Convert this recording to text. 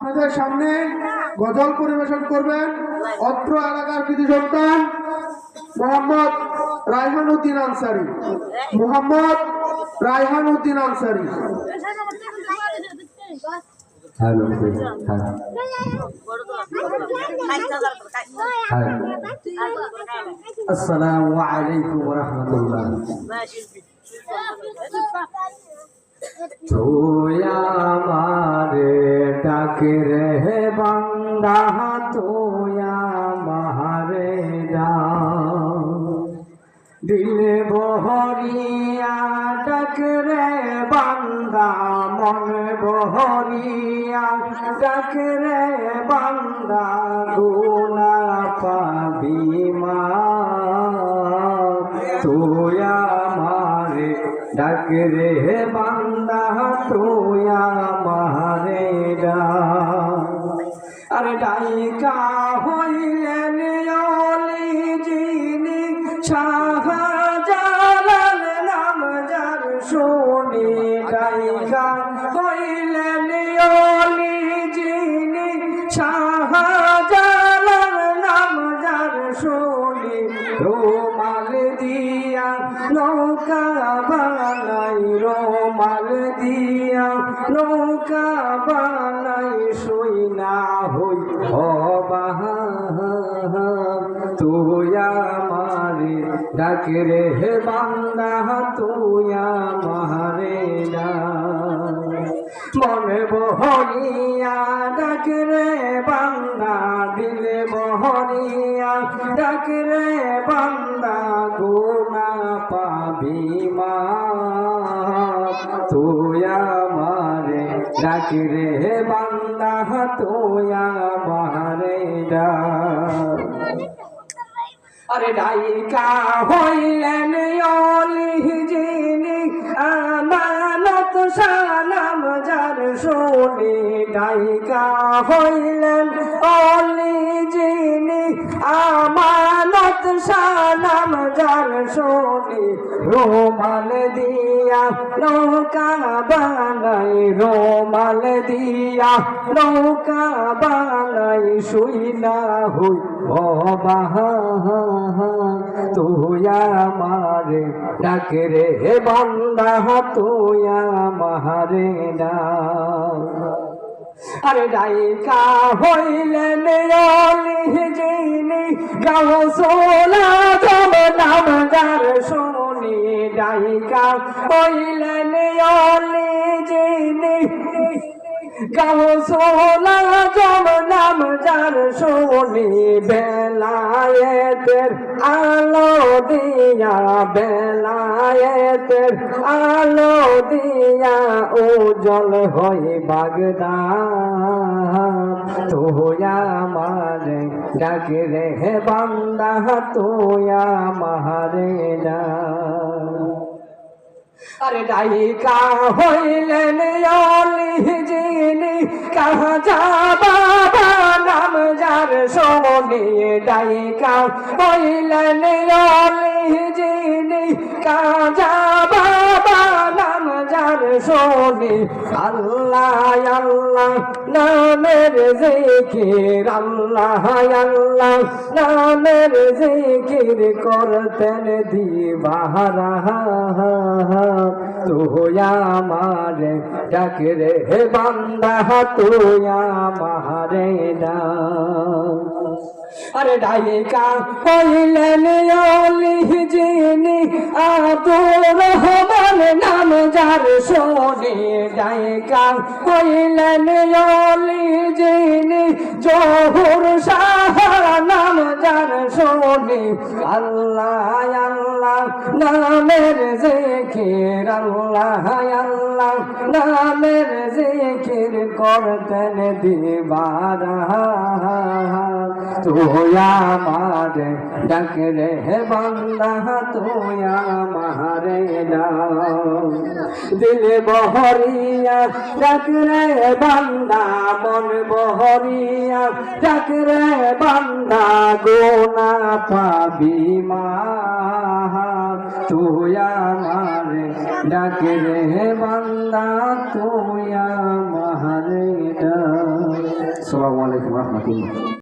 আপনাদের সামনে গজল পরিবেশন করবেন অত্র এলাকার কৃতি সন্তান মোহাম্মদ রায়হান উদ্দিন আনসারি। মোহাম্মদ রায়হান উদ্দিন আনসারি। হ্যালো হ্যাঁ। হ্যাঁ। আসসালামু আলাইকুম রহমতুল্লাহ আমারে ডাকে রে বান্দা তুই আমারে দিল বহরিয়া ডাক রে বান্দা, মন বহরিয়া ডাক রে বান্দা গুনা পাবি মা। তুই আমারে ডাক রে বান্দা, তুই ডাইকা হইলেন অলি যিনি শাহজালাল নাম যার শুনি, ডাইকা হইলেন অলি যিনি শাহজালাল নাম যার শুনি, রোমাল দিয়া নৌকা বানাই রোমাল দিয়া, নৌকা বানাই শুই না হই, ও বাহা তুই আমারে ডাকে রে বান্দা, তুই আমারে মনে বহরিয়া ডাকে রে বান্দা, দিলে বহরিয়া ডাকে রে বান্দা, গুনা পাবি মা। তুই আমারে ডাকে রে বান্দা, তুই আমারে ডাক। আরে ডাইকা হইলেন অলি যিনি, আমানত সালাম যার শুনি ডাইকা হইলেন অলি যিনি আমানত সালাম যার শুনি রোমাল দিয়া নৌকা বানাই, রোমাল দিয়া নৌকা বানাই, শুই না হই ও বাহা তুই আমারে ডাকে রে বান্দা, তুই আমারে না। আরে ডাইকা হইলেন যিনি গাও সোলা তব নাম যার শুনি। ডাইকা হইলেন যিনি গাও সোলা জম নাম যার শুনি বেলায়েতের আলো দিয়া, বেলায়েতের আলো দিয়া উজ্জ্বল হয়ে বাগদা তোয়া মারে ডাকে রে বান্দা তোয়া মারে না আরে ডাইকা হইলেন যিনি যা বাবা নাম যার সোনি ডাইকা। বইলেন অলি জিনি কাজা সোনি আল্লাহ আল্লাহ, নামের জিকির। আল্লাহ আল্লাহ, নামের জিকির করতেন দিবাহারা। তুয়া মারে ডাকে রে হে বান্দা তুয়া মারে না আরে ডাইকা হইলেন অলি যিনি আতুর রহমান। নাম যার সোনি ডাইকা হইলেন অলি যিনি জহুর শাহ নাম যার সোনি আল্লাহ আল্লাহ, নামের জিকির, আল্লাহ আল্লাহ, নামের জিকির করতেন দিবারা তুয়া মারে ডাকে রে বান্দা তুয়া মারে দিল বহরিয়া ডাক রে বান্দা, মন বহরিয়া ডাক রে বান্দা, গোনা পাবি মা। তুয়া মারে ডাক রে বান্দা তুয়া মারে ডাক আসসালামু আলাইকুম রহমতুল্লাহ।